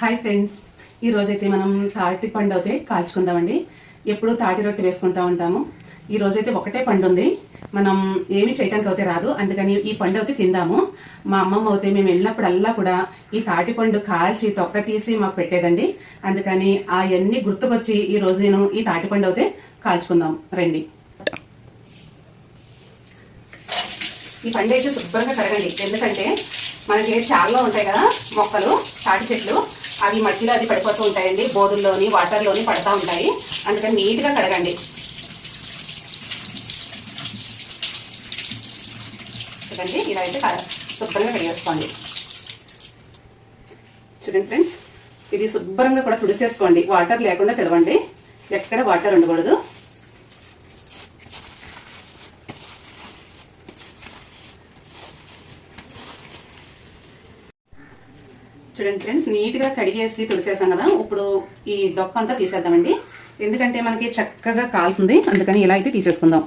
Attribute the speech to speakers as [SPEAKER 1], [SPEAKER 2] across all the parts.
[SPEAKER 1] Hi friends ఈ రోజైతే మనం తాటి పండు అయితే కాల్చుకుందామండి. ఎప్పుడు తాటి రొట్టె వేసుకుంటా ఉంటాము. ఈ రోజైతే ఒకటే పండు ఉంది మనం ఏమి చేయటానికి అయితే రాదు. అందుకని ఈ పండు అయితే తిందాము. మా అమ్మమ్మ అయితే మేము వెళ్ళినప్పుడల్లా కూడా ఈ తాటి పండు కాల్చి తొక్క తీసి మాకు పెట్టేదండి. అందుకని అవన్నీ గుర్తుకొచ్చి ఈ రోజు నేను ఈ తాటి పండు అయితే కాల్చుకుందాం. రండి. ఈ పండు అయితే శుభ్రంగా కడగండి. ఎందుకంటే మనకి చాలా ఉంటాయి కదా మొక్కలు తాటి చెట్లు. అవి మట్టిలో అది పడిపోతూ ఉంటాయండి. బోధుల్లోని వాటర్లోని పడతా ఉంటాయి. అందుకని నీట్గా కడగండి. చూడండి ఇలా అయితే శుభ్రంగా కడిగేసుకోండి. చూడండి ఫ్రెండ్స్ ఇది శుభ్రంగా కూడా తుడిసేసుకోండి. వాటర్ లేకుండా తెడవండి. ఎక్కడ వాటర్ ఉండకూడదు. చూడండి ఫ్రెండ్స్ నీట్గా కడిగేసి తుడిసేసాం కదా ఇప్పుడు ఈ డొప్ప అంతా తీసేద్దామండి. ఎందుకంటే మనకి చక్కగా కాలుతుంది అందుకని ఇలా అయితే తీసేసుకుందాం.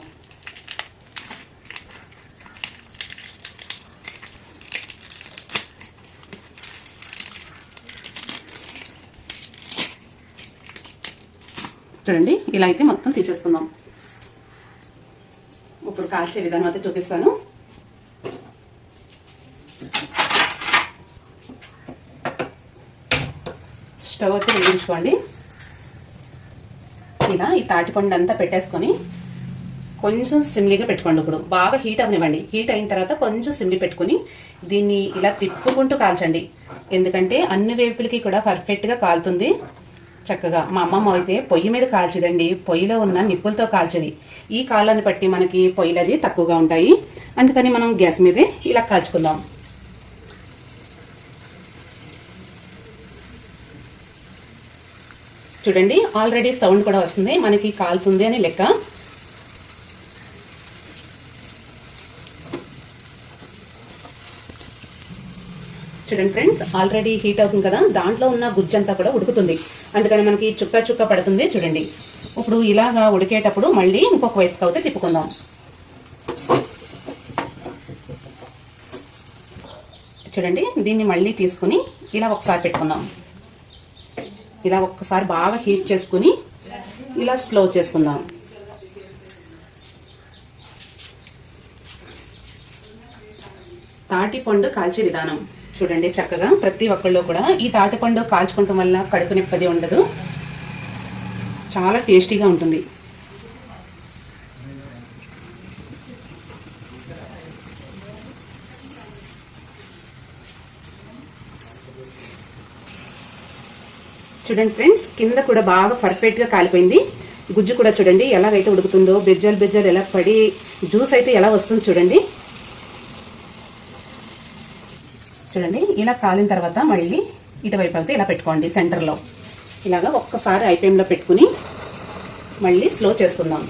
[SPEAKER 1] చూడండి ఇలా అయితే మొత్తం తీసేసుకుందాం. ఇప్పుడు కాల్చే విధానం అయితే చూపిస్తాను. స్టవ్ అయితే వెలిగించుకోండి. ఇలా ఈ తాటిపండు అంతా పెట్టేసుకొని కొంచెం సిమ్లీగా పెట్టుకోండి ఇప్పుడు. బాగా హీట్ అవనివ్వండి హీట్ అయిన తర్వాత కొంచెం సిమ్లీ పెట్టుకుని దీన్ని ఇలా తిప్పుకుంటూ కాల్చండి. ఎందుకంటే అన్ని వేపులకి కూడా పర్ఫెక్ట్గా కాలుతుంది. చక్కగా మా అమ్మమ్మ అయితే పొయ్యి మీద కాల్చదండి. పొయ్యిలో ఉన్న నిప్పులతో కాల్చది. ఈ కాలాన్ని బట్టి మనకి పొయ్యిలు అది తక్కువగా ఉంటాయి. అందుకని మనం గ్యాస్ మీదే ఇలా కాల్చుకుందాం. చూడండి ఆల్రెడీ సౌండ్ కూడా వస్తుంది. మనకి కాలుతుంది అని లెక్క. చూడండి ఫ్రెండ్స్ ఆల్రెడీ హీట్ అవుతుంది కదా? దాంట్లో ఉన్న గుజ్జంతా కూడా ఉడుకుతుంది. అందుకని మనకి చుక్క చుక్క పడుతుంది చూడండి. ఇప్పుడు ఇలాగా ఉడికేటప్పుడు మళ్ళీ ఇంకొక వైపుకి అయితే తిప్పుకుందాం. చూడండి దీన్ని మళ్ళీ తీసుకుని ఇలా ఒకసారి పెట్టుకుందాం. ఇలా ఒక్కసారి బాగా హీట్ చేసుకుని ఇలా స్లో చేసుకుందాం. తాటిపండు కాల్చే విధానం చూడండి చక్కగా. ప్రతి ఒక్కళ్ళు కూడా ఈ తాటిపండు కాల్చుకోవటం వల్ల కడుపు నొప్పది ఉండదు. చాలా టేస్టీగా ఉంటుంది. చూడండి ఫ్రెండ్స్ కింద కూడా బాగా పర్ఫెక్ట్గా కాలిపోయింది. గుజ్జు కూడా చూడండి ఎలాగైతే ఉడుకుతుందో బెజ్జలు బెజ్జలు ఎలా పడి జ్యూస్ అయితే ఎలా వస్తుంది చూడండి. చూడండి ఇలా కాలిన తర్వాత మళ్ళీ ఇటువైపు అయితే ఇలా పెట్టుకోండి సెంటర్లో ఇలాగా ఒక్కసారి ఐపీఎంలో పెట్టుకుని మళ్ళీ స్లో చేసుకుందాం.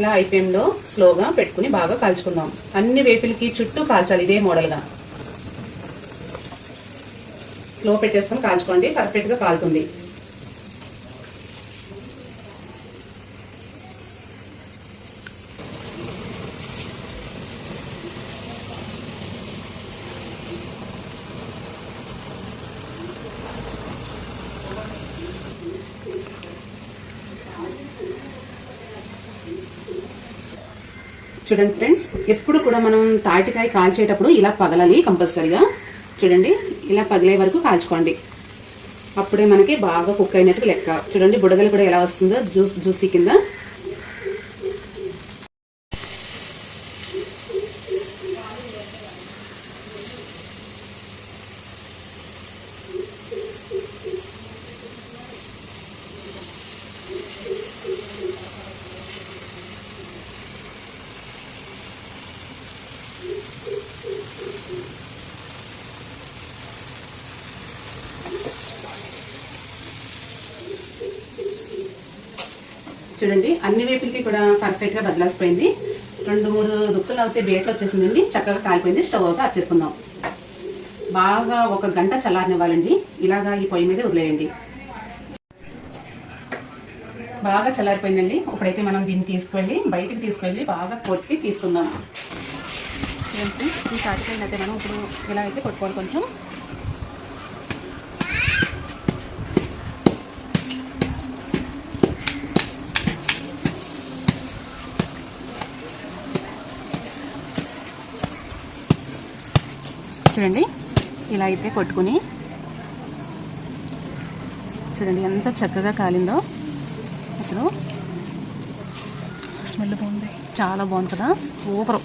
[SPEAKER 1] ఇలా ఐపీఎంలో స్లోగా పెట్టుకుని బాగా కాల్చుకుందాం. అన్ని వేపులకి చుట్టూ కాల్చాలి ఇదే మోడల్గా. స్లో పెట్టేసుకొని కాల్చుకోండి. పర్ఫెక్ట్గా కాలుతుంది. చూడండి ఫ్రెండ్స్ ఎప్పుడు కూడా మనం తాటికాయ కాల్చేటప్పుడు ఇలా పగలాలి కంపల్సరీగా చూడండి. ఇలా పగిలే వరకు కాల్చుకోండి. అప్పుడే మనకి బాగా కుక్ అయినట్టు లెక్క. చూడండి బుడగలు కూడా ఎలా వస్తుందో జ్యూస్ జ్యూసీ కింద. చూడండి అన్ని వేపులకి కూడా పర్ఫెక్ట్గా రెండు మూడు దుక్కులు అవుతే బేట్లు వచ్చేసిందండి. చక్కగా కాలిపోయింది. స్టవ్ అయితే ఆఫ్ చేసుకుందాం. బాగా ఒక గంట చల్లారనివ్వాలండి. ఇలాగా ఈ పొయ్యి మీద వదిలేయండి. బాగా చల్లారిపోయిందండి. ఇప్పుడైతే మనం దీన్ని తీసుకువెళ్ళి బయటికి తీసుకువెళ్ళి బాగా కొట్టి తీసుకుందాం. ఈ తాటికాయలు అయితే మనం ఇప్పుడు ఇలా అయితే కొట్టుకోవాలి కొంచెం. చూడండి. ఇలా అయితే కొట్టుకుని. చూడండి ఎంత చక్కగా కాలిందో. అసలు స్మెల్ బాగుంది. చాలా బాగుంది కదా సూపర్.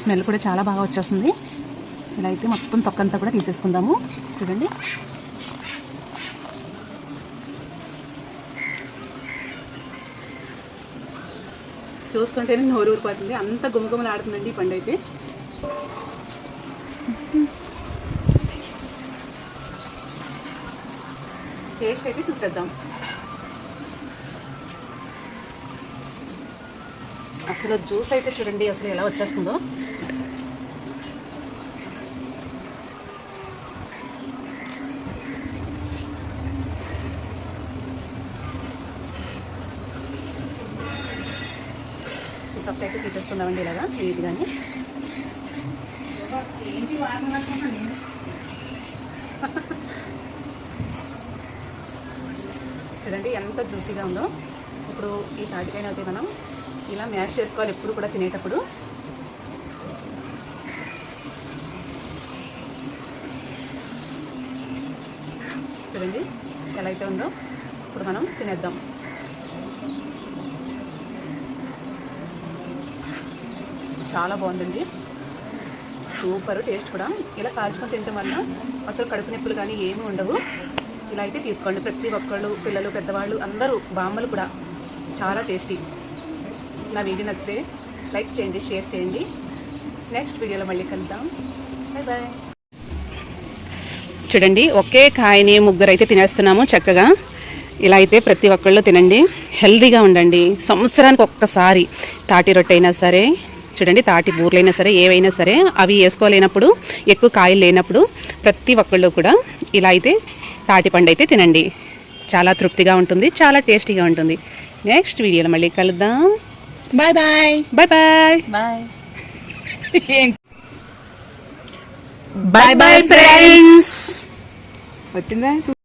[SPEAKER 1] స్మెల్ కూడా చాలా బాగా వచ్చేస్తుంది. ఇలా అయితే మొత్తం తొక్కంతా కూడా తీసేసుకుందాము. చూడండి. చూస్తుంటేనే నోరు ఊరిపోతుంది అంత గుమగుమలు ఆడుతుందండి ఈ పండు అయితే టేస్ట్ అయితే చూసేద్దాం. అసలు జ్యూస్ అయితే చూడండి అసలు ఎలా వచ్చేస్తుందో. ఈ అయితే తీసేసుకుందామండి ఇలాగా నీట్గానే చూడండి ఎంత జ్యూసీగా ఉందో. ఇప్పుడు ఈ తాటికాయని అయితే మనం ఇలా మ్యాష్ చేసుకోవాలి ఎప్పుడు కూడా తినేటప్పుడు. చూడండి ఎలా అయితే ఉందో ఇప్పుడు మనం తినేద్దాం. చాలా బాగుందండి. సూపర్ టేస్ట్ కూడా. ఇలా కాల్చుకొని తింటే వల్ల అసలు కడుపు నొప్పులు కానీ ఏమీ ఉండవు. ఇలా అయితే తీసుకోండి. ప్రతి ఒక్కళ్ళు పిల్లలు పెద్దవాళ్ళు అందరూ బామ్మలు కూడా చాలా టేస్టీ. నా వీడియో నచ్చితే లైక్ చేయండి షేర్ చేయండి. నెక్స్ట్ వీడియోలో మళ్ళీ కలుద్దాం. Bye bye. చూడండి ఒకే కాయని ముగ్గురు అయితే తినేస్తున్నాము చక్కగా. ఇలా అయితే ప్రతి ఒక్కళ్ళు తినండి. హెల్దీగా ఉండండి. సంవత్సరానికి ఒక్కసారి తాటి రొట్టె అయినా సరే చూడండి తాటి బూర్లైనా సరే ఏవైనా సరే అవి వేసుకోలేనప్పుడు ఎక్కువ కాయలు లేనప్పుడు ప్రతి ఒక్కళ్ళు కూడా ఇలా అయితే తాటి పండు అయితే తినండి. చాలా తృప్తిగా ఉంటుంది చాలా టేస్టీగా ఉంటుంది. నెక్స్ట్ వీడియోలో మళ్ళీ కలుద్దాం.
[SPEAKER 2] Bye bye.
[SPEAKER 1] Bye bye.
[SPEAKER 2] Bye.
[SPEAKER 1] Bye bye friends
[SPEAKER 2] వచ్చిందా?